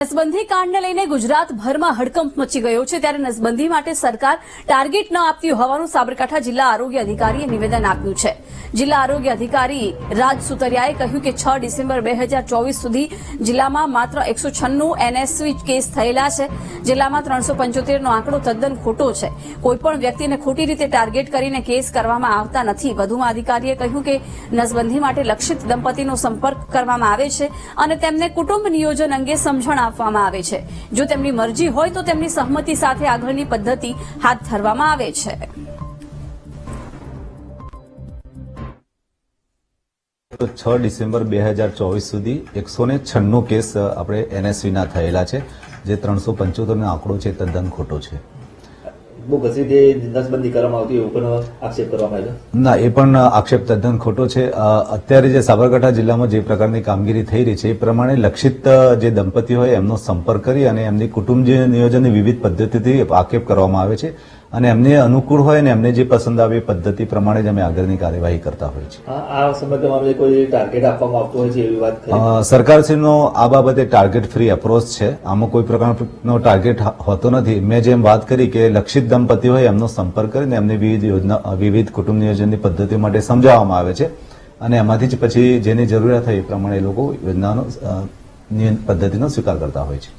નસબંધી કાંડને લઈને ગુજરાતભરમાં હડકંપ મચી ગયો છે. ત્યારે નસબંધી માટે સરકાર ટાર્ગેટ ન આપતી હોવાનું સાબરકાંઠા જિલ્લા આરોગ્ય અધિકારીએ નિવેદન આપ્યું છે. જિલ્લા આરોગ્ય અધિકારી રાજ સુતરિયાએ કહ્યું કે છ ડિસેમ્બર બે સુધી જિલ્લામાં માત્ર એકસો છન્નું એનએસવી કેસ થયેલા છે. જિલ્લામાં ત્રણસો પંચોતેરનો આંકડો તદ્દન ખોટો છે. કોઈપણ વ્યક્તિને ખોટી રીતે ટાર્ગેટ કરીને કેસ કરવામાં આવતા નથી. વધુમાં અધિકારીએ કહ્યું કે નસબંધી માટે લક્ષિત દંપતીનો સંપર્ક કરવામાં આવે છે અને તેમને કુટુંબ નિયોજન અંગે સમજણ આપવામાં આવે છે. જો તેમની મરજી હોય તો તેમની સહમતિ સાથે આગળની પદ્ધતિ હાથ ધરવામાં આવે છે. છ ડિસેમ્બર બે હજાર ચોવીસ સુધી એકસો ને છન્નું કેસ આપણે એનએસવીના થયેલા છે, જે ત્રણસો પંચોતેરનો આંકડો છે, તદ્દન ખોટો છે. બહુ ઘસી તે નસબંધી કરવામાં આવતી આક્ષેપ કરવામાં આવ્યો. ના, એ પણ આક્ષેપ તદ્દન ખોટો છે. અત્યારે જે સાબરકાંઠા જિલ્લામાં જે પ્રકારની કામગીરી થઈ રહી છે, એ પ્રમાણે લક્ષિત જે દંપતી હોય એમનો સંપર્ક કરી અને એમની કુટુંબ નિયોજનની વિવિધ પદ્ધતિથી આક્ષેપ કરવામાં આવે છે. અને એમને અનુકૂળ હોય અને એમને જે પસંદ આવે એ પદ્ધતિ પ્રમાણે જ અમે આગળની કાર્યવાહી કરતા હોય છે આ સમગ્ર કોઈ ટાર્ગેટ આપવામાં આવતું હોય છે એવી વાત સરકારશ્રીનો આ બાબતે ટાર્ગેટ ફ્રી એપ્રોચ છે. આમાં કોઈ પ્રકારનો ટાર્ગેટ હોતો નથી. મેં જેમ વાત કરી કે લક્ષિત દંપતી હોય એમનો સંપર્ક કરીને એમને વિવિધ યોજના વિવિધ કુટુંબ નિયોજનની પદ્ધતિઓ માટે સમજાવવામાં આવે છે. અને એમાંથી જ પછી જેની જરૂરિયાત હોય એ પ્રમાણે એ લોકો યોજનાનો પદ્ધતિનો સ્વીકાર કરતા હોય છે.